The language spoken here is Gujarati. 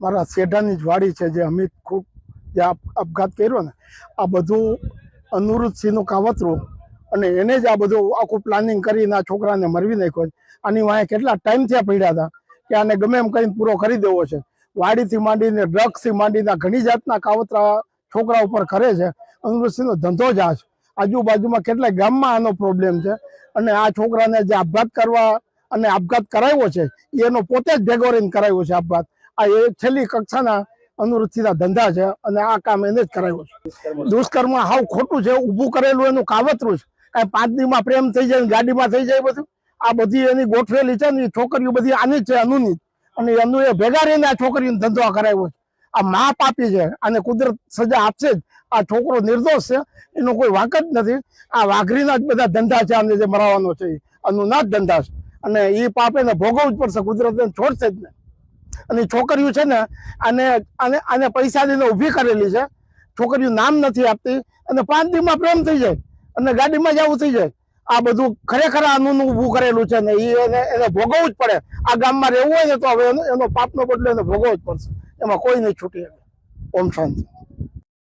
મારા શેઢાની જ વાડી છે જે અમિત ખૂબ જે આપઘાત કર્યો ને, આ બધું અનુરુદ્ધસિંહનું કાવતરું અને એને જ આ બધું આખું પ્લાનિંગ કરીને આ છોકરાને મરવી નાખ્યો છે. આની વાંહે કેટલા ટાઈમથી આ પડ્યા હતા કે આને ગમે એમ કરીને પૂરો કરી દેવો છે. વાડીથી માંડીને, ડ્રગ્સથી માંડીને ઘણી જાતના કાવતરા છોકરા ઉપર કરે છે. અનુરુદ્ધસિંહનો ધંધો જ આ છે. આજુબાજુમાં કેટલાય ગામમાં આનો પ્રોબ્લેમ છે અને આ છોકરાને જે આપઘાત કરવા અને આપઘાત કરાવ્યો છે એનો પોતે જ ભેગો રહીને કરાવ્યો છે આપઘાત. આ એ છેલ્લી કક્ષાના અનુવૃત્તિના ધંધા છે અને આ કામ એને જ કરાવ્યો છે. દુષ્કર્મ હાવ ખોટું છે, ઊભું કરેલું એનું કાવતરું છે. કાંઈ પાંચ દીમાં પ્રેમ થઈ જાય ગાડીમાં થઈ જાય બધું. આ બધી એની ગોઠવેલી છે ને એ છોકરીઓ બધી આની છે, અનુની. અને એનું એ ભેગા રહીને આ છોકરીનો ધંધો કરાવ્યો છે. આ મા પાપી છે અને કુદરત સજા આપશે જ. આ છોકરો નિર્દોષ છે, એનો કોઈ વાંક જ નથી. આ વાઘરીના જ બધા ધંધા છે આને જે મરાવાનો છે. અનુના જ ધંધા છે. અને એ પાપ એને ભોગવવું જ પડશે કુદરત છોડશે જ ને અને છોકરીઓ છે ને, આને આને આને પૈસા દઈને ઊભી કરેલી છે. છોકરીઓ નામ નથી આપતી અને પાંચ દિવસમાં પ્રેમ થઈ જાય અને ગાડીમાં જવું થઈ જાય. આ બધું ખરેખર આનું ઊભું કરેલું છે ને એને એને ભોગવવું જ પડે. આ ગામમાં રહેવું હોય ને તો હવે એનો પાપનો બદલો એને ભોગવવો જ પડશે. એમાં કોઈ નહીં છૂટી ઓમ શાંતિ.